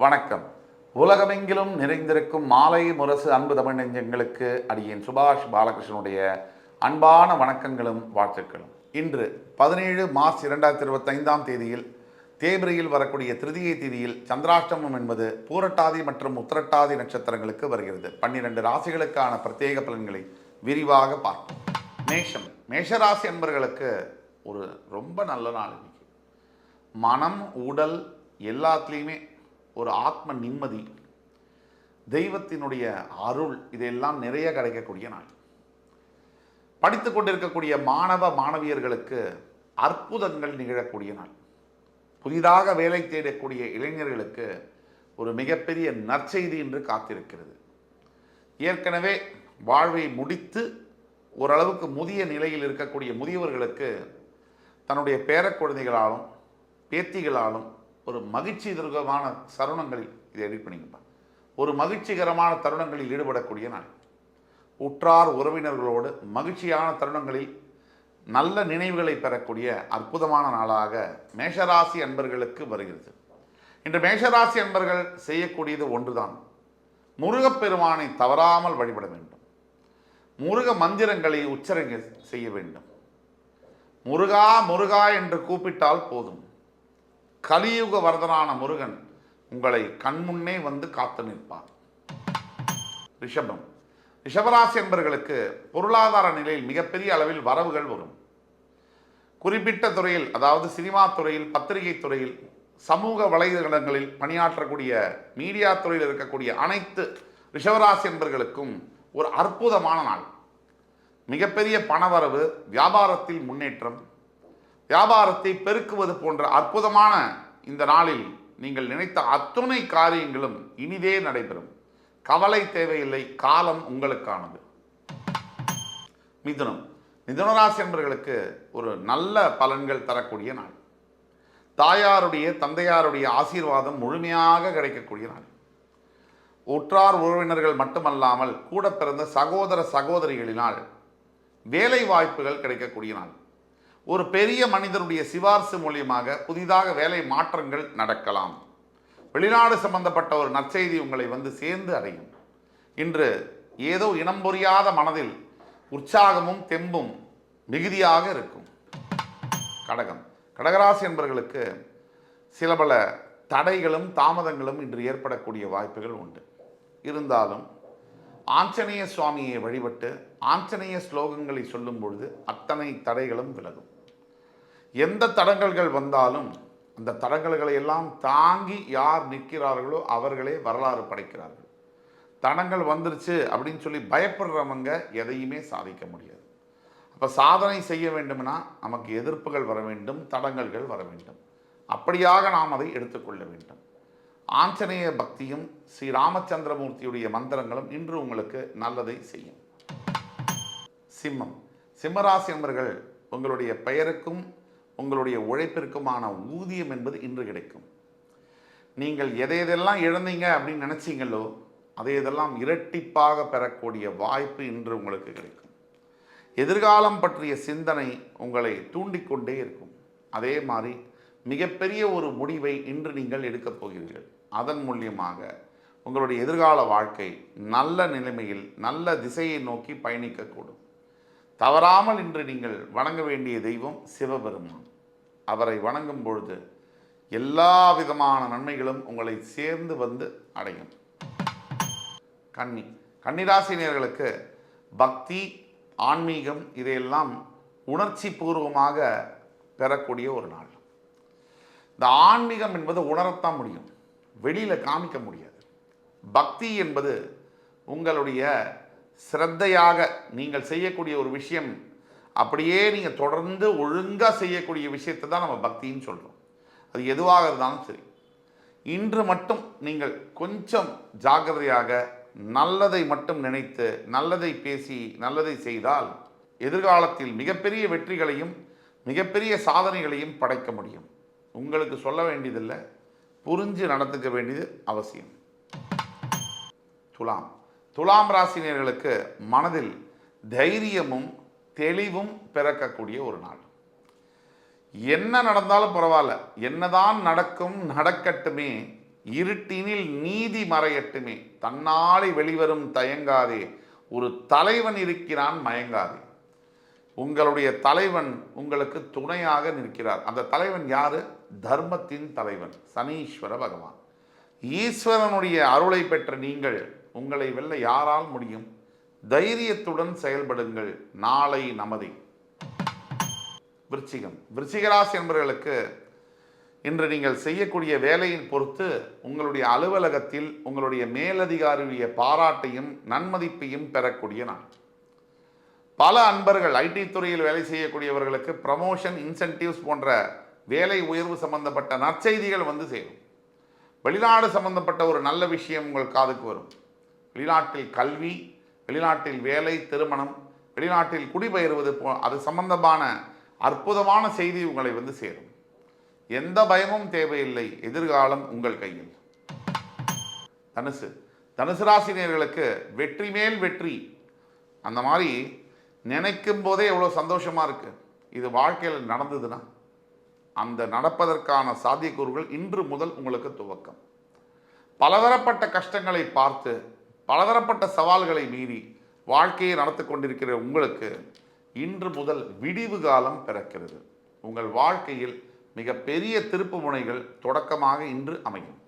வணக்கம். உலகமெங்கிலும் நிறைந்திருக்கும் மாலை முரசு அன்பு தமிழ் நெஞ்சங்களுக்கு அடியின் சுபாஷ் பாலகிருஷ்ணனுடைய அன்பான வணக்கங்களும் வாழ்த்துக்களும். இன்று பதினேழு மார்ச் இரண்டாயிரத்தி இருபத்தைந்தாம் தேதியில் தேபிரையில் வரக்கூடிய திருதியை தேதியில் சந்திராஷ்டமம் என்பது பூரட்டாதி மற்றும் உத்திரட்டாதி நட்சத்திரங்களுக்கு வருகிறது. பன்னிரண்டு ராசிகளுக்கான பிரத்யேக பலன்களை விரிவாக பார்ப்போம். மேஷம். மேஷராசி என்பர்களுக்கு ஒரு ரொம்ப நல்ல நாள் இன்னைக்கு. மனம் உடல் எல்லாத்துலேயுமே ஒரு ஆத்ம நிம்மதி தெய்வத்தினுடைய அருள் இதையெல்லாம் நிறைய கிடைக்கக்கூடிய நாள். படித்து கொண்டிருக்கக்கூடிய மாணவ மாணவியர்களுக்கு அற்புதங்கள் நிகழக்கூடிய நாள். புதிதாக வேலை தேடக்கூடிய இளைஞர்களுக்கு ஒரு மிகப்பெரிய நற்செய்தி என்று காத்திருக்கிறது. ஏற்கனவே வாழ்வை முடித்து ஓரளவுக்கு முதிய நிலையில் இருக்கக்கூடிய முதியவர்களுக்கு தன்னுடைய பேரக்குழந்தைகளாலும் பேத்திகளாலும் ஒரு மகிழ்ச்சி தருகமான இதை எடிட் பண்ணிக்கப்பா ஒரு மகிழ்ச்சிகரமான தருணங்களில் ஈடுபடக்கூடிய நாள். உற்றார் உறவினர்களோடு மகிழ்ச்சியான தருணங்களில் நல்ல நினைவுகளை பெறக்கூடிய அற்புதமான நாளாக மேஷராசி அன்பர்களுக்கு வருகிறது. இன்று மேஷராசி அன்பர்கள் செய்யக்கூடியது ஒன்றுதான். முருகப்பெருமானை தவறாமல் வழிபட வேண்டும். முருக மந்திரங்களை உச்சரிக்க செய்ய வேண்டும். முருகா முருகா என்று கூப்பிட்டால் போதும். கலியுக வரதனான முருகன் உங்களை கண்முன்னே வந்து காத்து நிற்பார். ரிஷபம். ரிஷபராசி என்பர்களுக்கு பொருளாதார நிலையில் மிகப்பெரிய அளவில் வரவுகள் வரும். குறிப்பிட்ட துறையில் அதாவது சினிமா துறையில் பத்திரிகை துறையில் சமூக வலைதளங்களில் பணியாற்றக்கூடிய மீடியா துறையில் இருக்கக்கூடிய அனைத்து ரிஷபராசி என்பர்களுக்கும் ஒரு அற்புதமான நாள். மிகப்பெரிய பணவரவு வியாபாரத்தில் முன்னேற்றம் வியாபாரத்தை பெருக்குவது போன்ற அற்புதமான இந்த நாளில் நீங்கள் நினைத்த அத்துணை காரியங்களும் இனிதே நடைபெறும். கவலை தேவையில்லை காலம் உங்களுக்கானது. மிதுனம். மிதுனராசி என்பர்களுக்கு ஒரு நல்ல பலன்கள் தரக்கூடிய நாள். தாயாருடைய தந்தையாருடைய ஆசீர்வாதம் முழுமையாக கிடைக்கக்கூடிய நாள். உற்றார் உறவினர்கள் மட்டுமல்லாமல் கூட பிறந்த சகோதர சகோதரிகளினால் வேலை வாய்ப்புகள் கிடைக்கக்கூடிய நாள். ஒரு பெரிய மனிதனுடைய சிபார்சு மூலியமாக புதிதாக வேலை மாற்றங்கள் நடக்கலாம். வெளிநாடு சம்பந்தப்பட்ட ஒரு நற்செய்தி உங்களை வந்து சேர்ந்து அடையும். இன்று ஏதோ இனம் புரியாத மனதில் உற்சாகமும் தெம்பும் மிகுதியாக இருக்கும். கடகம். கடகராசி என்பவர்களுக்கு சில பல தடைகளும் தாமதங்களும் இன்று ஏற்படக்கூடிய வாய்ப்புகள் உண்டு. இருந்தாலும் ஆஞ்சநேய சுவாமியை வழிபட்டு ஆஞ்சநேய ஸ்லோகங்களை சொல்லும் பொழுது அத்தனை தடைகளும் விலகும். எந்த தடங்கல்கள் வந்தாலும் அந்த தடங்கல்களை எல்லாம் தாங்கி யார் நிற்கிறார்களோ அவர்களே வரலாறு படைக்கிறார்கள். தடங்கள் வந்துருச்சு அப்படின்னு சொல்லி பயப்படுறவங்க எதையுமே சாதிக்க முடியாது. அப்போ சாதனை செய்ய வேண்டும்னா நமக்கு எதிர்ப்புகள் வர வேண்டும் தடங்கல்கள் வர வேண்டும். அப்படியாக நாம் அதை எடுத்துக்கொள்ள வேண்டும். ஆஞ்சநேய பக்தியும் ஸ்ரீ ராமச்சந்திரமூர்த்தியுடைய மந்திரங்களும் இன்று உங்களுக்கு நல்லதை செய்யும். சிம்மம். சிம்மராசி நண்பர்கள் உங்களுடைய பெயருக்கும் உங்களுடைய உழைப்பிற்குமான ஊதியம் என்பது இன்று கிடைக்கும். நீங்கள் எதை எதெல்லாம் இழந்தீங்க அப்படின்னு நினச்சிங்களோ அதை இதெல்லாம் இரட்டிப்பாக பெறக்கூடிய வாய்ப்பு இன்று உங்களுக்கு கிடைக்கும். எதிர்காலம் பற்றிய சிந்தனை உங்களை தூண்டிக்கொண்டே இருக்கும். அதே மாதிரி மிகப்பெரிய ஒரு முடிவை இன்று நீங்கள் எடுக்கப் போகிறீர்கள். அதன் மூலியமாக உங்களுடைய எதிர்கால வாழ்க்கை நல்ல நிலைமையில் நல்ல திசையை நோக்கி பயணிக்கக்கூடும். தவறாமல் இன்று நீங்கள் வணங்க வேண்டிய தெய்வம் சிவபெருமான். அவரை வணங்கும் பொழுது எல்லா விதமான நன்மைகளும் உங்களை சேர்ந்து வந்து அடையும். கன்னி கன்னிராசினியர்களுக்கு பக்தி ஆன்மீகம் இதையெல்லாம் உணர்ச்சி பூர்வமாக பெறக்கூடிய ஒரு நாள். இந்த ஆன்மீகம் என்பது உணரத்தான் முடியும். வெளியில் காமிக்க முடியாது. பக்தி என்பது உங்களுடைய சிரத்தையாக நீங்கள் செய்யக்கூடிய ஒரு விஷயம். அப்படியே நீங்கள் தொடர்ந்து ஒழுங்காக செய்யக்கூடிய விஷயத்தை தான் நம்ம பக்தின்னு சொல்கிறோம் அது எதுவாக இருந்தாலும் சரி. இன்று மட்டும் நீங்கள் கொஞ்சம் ஜாக்கிரதையாக நல்லதை மட்டும் நினைத்து நல்லதை பேசி நல்லதை செய்தால் எதிர்காலத்தில் மிகப்பெரிய வெற்றிகளையும் மிகப்பெரிய சாதனைகளையும் படைக்க முடியும். உங்களுக்கு சொல்ல வேண்டியதில்லை. புரிஞ்சு நடந்துக்க வேண்டியது அவசியம். துலாம். துலாம் ராசினியர்களுக்கு மனதில் தைரியமும் தெளிவும் பிறக்கக்கூடிய ஒரு நாள். என்ன நடந்தாலும் பரவாயில்ல. என்னதான் நடக்கும் நடக்கட்டுமே. இருட்டினில் நீதி மறையட்டுமே. தன்னாலே வெளிவரும் தயங்காதே. ஒரு தலைவன் இருக்கிறான் மயங்காதே. உங்களுடைய தலைவன் உங்களுக்கு துணையாக நிற்கிறார். அந்த தலைவன் யாரு? தர்மத்தின் தலைவன் சனீஸ்வர பகவான். ஈஸ்வரனுடைய அருளை பெற்ற நீங்கள் உங்களை வெல்ல யாரால் முடியும்? தைரியத்துடன் செயல்படுங்கள். நாளை நமதி. விருச்சிகம். விருச்சிகராசி என்பவர்களுக்கு இன்று நீங்கள் செய்யக்கூடிய வேலையின் பொறுத்து உங்களுடைய அலுவலகத்தில் உங்களுடைய மேலதிகாரியுடைய பாராட்டையும் நன்மதிப்பையும் பெறக்கூடிய நாள். பல அன்பர்கள் ஐடி துறையில் வேலை செய்யக்கூடியவர்களுக்கு ப்ரமோஷன் இன்சென்டிவ்ஸ் போன்ற வேலை உயர்வு சம்பந்தப்பட்ட நற்செய்திகள் வந்து சேரும். வெளிநாடு சம்பந்தப்பட்ட ஒரு நல்ல விஷயம் உங்கள் காதுக்கு வரும். வெளிநாட்டில் கல்வி வெளிநாட்டில் வேலை திருமணம் வெளிநாட்டில் குடிபெயர்வது போ அது சம்பந்தமான அற்புதமான செய்தி உங்களை வந்து சேரும். எந்த பயமும் தேவையில்லை எதிர்காலம் உங்கள் கையில். தனுசு தனுசு ராசினியர்களுக்கு வெற்றி மேல் வெற்றி. அந்த மாதிரி நினைக்கும் போதே எவ்வளோ சந்தோஷமாக இருக்கு. இது வாழ்க்கையில் நடந்ததுன்னா அந்த நடப்பதற்கான சாத்தியக்கூறுகள் இன்று முதல் உங்களுக்கு துவக்கம். பலதரப்பட்ட கஷ்டங்களை பார்த்து பலதரப்பட்ட சவால்களை மீறி வாழ்க்கையை நடத்தி கொண்டிருக்கிற உங்களுக்கு இன்று முதல் விடிவு காலம் பிறக்கிறது. உங்கள் வாழ்க்கையில் மிக பெரிய திருப்பு முனைகள் தொடக்கமாக இன்று அமையும்.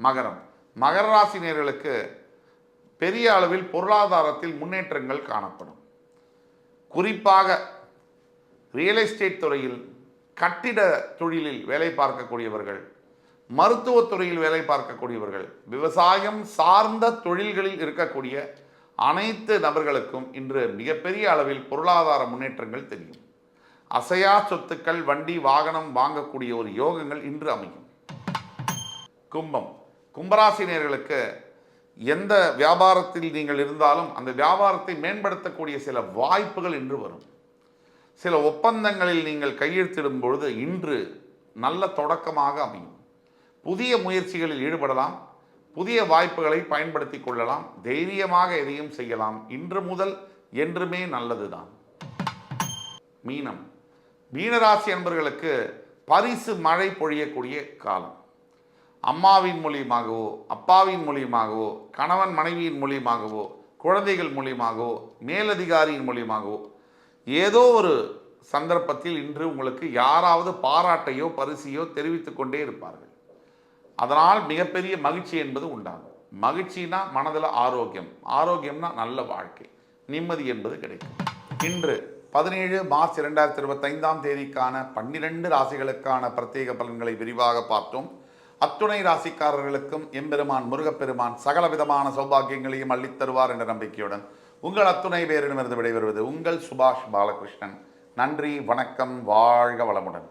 மகரம். மகர ராசி நேர்களுக்கு பெரிய அளவில் பொருளாதாரத்தில் முன்னேற்றங்கள் காணப்படும். குறிப்பாக ரியல் எஸ்டேட் துறையில் கட்டிட தொழிலில் வேலை பார்க்கக்கூடியவர்கள் மருத்துவத் துறையில் வேலை பார்க்கக்கூடியவர்கள் விவசாயம் சார்ந்த தொழில்களில் இருக்கக்கூடிய அனைத்து நபர்களுக்கும் இன்று மிகப்பெரிய அளவில் பொருளாதார முன்னேற்றங்கள் தெரியும். அசையா சொத்துக்கள் வண்டி வாகனம் வாங்கக்கூடிய ஒரு யோகங்கள் இன்று அமையும். கும்பம். கும்பராசினியர்களுக்கு எந்த வியாபாரத்தில் நீங்கள் இருந்தாலும் அந்த வியாபாரத்தை மேம்படுத்தக்கூடிய சில வாய்ப்புகள் இன்று வரும். சில ஒப்பந்தங்களில் நீங்கள் கையெழுத்திடும் பொழுது இன்று நல்ல தொடக்கமாக அமையும். புதிய முயற்சிகளில் ஈடுபடலாம். புதிய வாய்ப்புகளை பயன்படுத்தி கொள்ளலாம். தைரியமாக எதையும் செய்யலாம். இன்று முதல் என்றுமே நல்லதுதான். மீனம். மீனராசி என்பவர்களுக்கு பரிசு மழை பொழியக்கூடிய காலம். அம்மாவின் மூலியமாகவோ அப்பாவின் மூலியமாகவோ கணவன் மனைவியின் மூலியமாகவோ குழந்தைகள் மூலியமாகவோ மேலதிகாரியின் மூலியமாகவோ ஏதோ ஒரு சந்தர்ப்பத்தில் இன்று உங்களுக்கு யாராவது பாராட்டையோ பரிசையோ தெரிவித்துக் கொண்டே இருப்பார்கள். அதனால் மிகப்பெரிய மகிழ்ச்சி என்பது உண்டாகும். மகிழ்ச்சினா மனதில் ஆரோக்கியம். ஆரோக்கியம்னா நல்ல வாழ்க்கை. நிம்மதி என்பது கிடைக்கும். இன்று பதினேழு மார்ச் இரண்டாயிரத்தி இருபத்தைந்தாம் தேதிக்கான பன்னிரெண்டு ராசிகளுக்கான பிரத்யேக பலன்களை விரிவாக பார்த்தோம். அத்துணை ராசிக்காரர்களுக்கும் எம்பெருமான் முருகப்பெருமான் சகல விதமான சௌபாகியங்களையும் அள்ளித்தருவார் என்ற நம்பிக்கையுடன் உங்கள் அத்துணை பேரிடமிருந்து விடைபெறுவது உங்கள் சுபாஷ் பாலகிருஷ்ணன். நன்றி வணக்கம் வாழ்க வளமுடன்.